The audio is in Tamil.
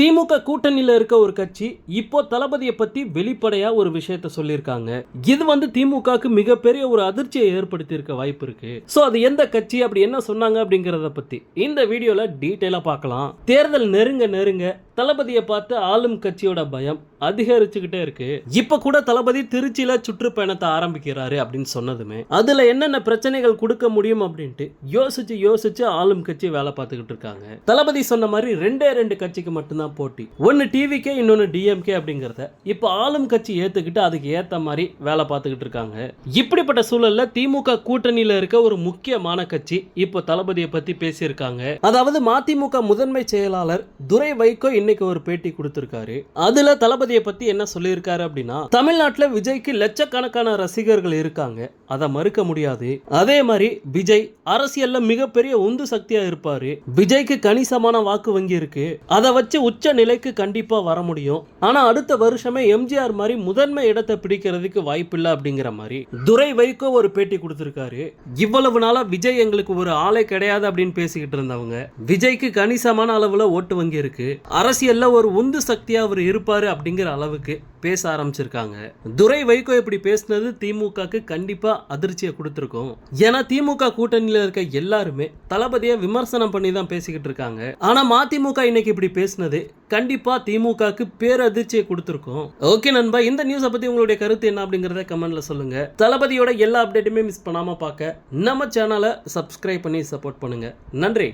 திமுக கூட்டணியில் இருக்க ஒரு கட்சி இப்போ தளபதியை பற்றி வெளிப்படையாக ஒரு விஷயத்த சொல்லியிருக்காங்க. இது வந்து திமுகவுக்கு மிகப்பெரிய ஒரு அதிர்ச்சியை ஏற்படுத்தி இருக்க வாய்ப்பு இருக்கு. ஸோ அது எந்த கட்சி அப்படி என்ன சொன்னாங்க அப்படிங்கிறத பற்றி இந்த வீடியோவில் டீட்டெயிலாக பார்க்கலாம். தேர்தல் நெருங்க நெருங்க தளபதியை பார்த்து ஆளும் கட்சியோட பயம் அதிகரிச்சுக்கிட்டே இருக்கு. இப்ப கூட தளபதி திருச்சியில சுற்றுப்பயணத்தை ஆரம்பிக்கிறாரு அப்படின்னு சொன்னதுமே அதுல என்னென்ன பிரச்சனைகள் கொடுக்க முடியும் அப்படின்ட்டு யோசிச்சு யோசிச்சு ஆளும் கட்சி வேலை பார்த்துக்கிட்டு இருக்காங்க. தளபதி சொன்ன மாதிரி ரெண்டே ரெண்டு கட்சிக்கு மட்டும்தான் போட்டி. ஒன்னு டிவிகே இன்னொன்னு டிஎம்கே அப்படிங்கறத இப்ப ஆளும் கட்சி ஏத்துக்கிட்டு அதுக்கு ஏத்த மாதிரி வேலை பார்த்துக்கிட்டு இருக்காங்க. இப்படிப்பட்ட சூழல்ல திமுக கூட்டணியில இருக்க ஒரு முக்கியமான கட்சி இப்போ தளபதியை பத்தி பேசியிருக்காங்க. அதாவது மதிமுக முதன்மை செயலாளர் துரை வைகோ இன்னைக்கு ஒரு பேட்டி கொடுத்திருக்காரு. அதுல தளபதியை பத்தி என்ன சொல்லியிருக்காரு அப்படின்னா தமிழ்நாட்டில் விஜய்க்கு லட்சக்கணக்கான ரசிகர்கள் இருக்காங்க. அதை மறுக்க முடியாது. அதே மாதிரி விஜய் அரசியல்ல மிகப்பெரிய உந்து சக்தியா இருப்பாரு. விஜய்க்கு கணிசமான வாக்கு வங்கி இருக்கு. அதை வச்சு உச்ச நிலைக்கு கண்டிப்பா வர முடியும். ஆனா அடுத்த வருஷமே எம்ஜிஆர் மாதிரி முதன்மை இடத்தை பிடிக்கிறதுக்கு வாய்ப்பில்லை அப்படிங்கிற மாதிரி துரை வைகோ ஒரு பேட்டி கொடுத்திருக்காரு. இவ்வளவு நாளா விஜய் எங்களுக்கு ஒரு ஆளே கிடையாது அப்படின்னு பேசிக்கிட்டு இருந்தவங்க. விஜய்க்கு கணிசமான அளவுல ஓட்டு வங்கி இருக்கு. அரசு அரசியலில் ஒரு உந்து சக்தியாக அவர் இருப்பார் அப்படிங்கிற அளவுக்கு பேச ஆரம்பிச்சிருக்காங்க. துரை வைகோ இப்படி பேசினது திமுகக்கு கண்டிப்பாக அதிர்ச்சியை கொடுத்துருக்கோம். ஏன்னா திமுக கூட்டணியில் இருக்க எல்லாருமே தளபதியை விமர்சனம் பண்ணி தான் பேசிக்கிட்டு இருக்காங்க. ஆனால் மதிமுக இன்னைக்கு இப்படி பேசினது கண்டிப்பாக திமுகக்கு பேரதிர்ச்சியை கொடுத்துருக்கோம். ஓகே நண்பா இந்த நியூஸை பற்றி உங்களுடைய கருத்து என்ன அப்படிங்கிறத கமெண்ட்ல சொல்லுங்க. தளபதியோட எல்லா அப்டேட்டுமே மிஸ் பண்ணாமல் பார்க்க நம்ம சேனலை சப்ஸ்கிரைப் பண்ணி சப்போர்ட் பண்ணுங்க. நன்றி.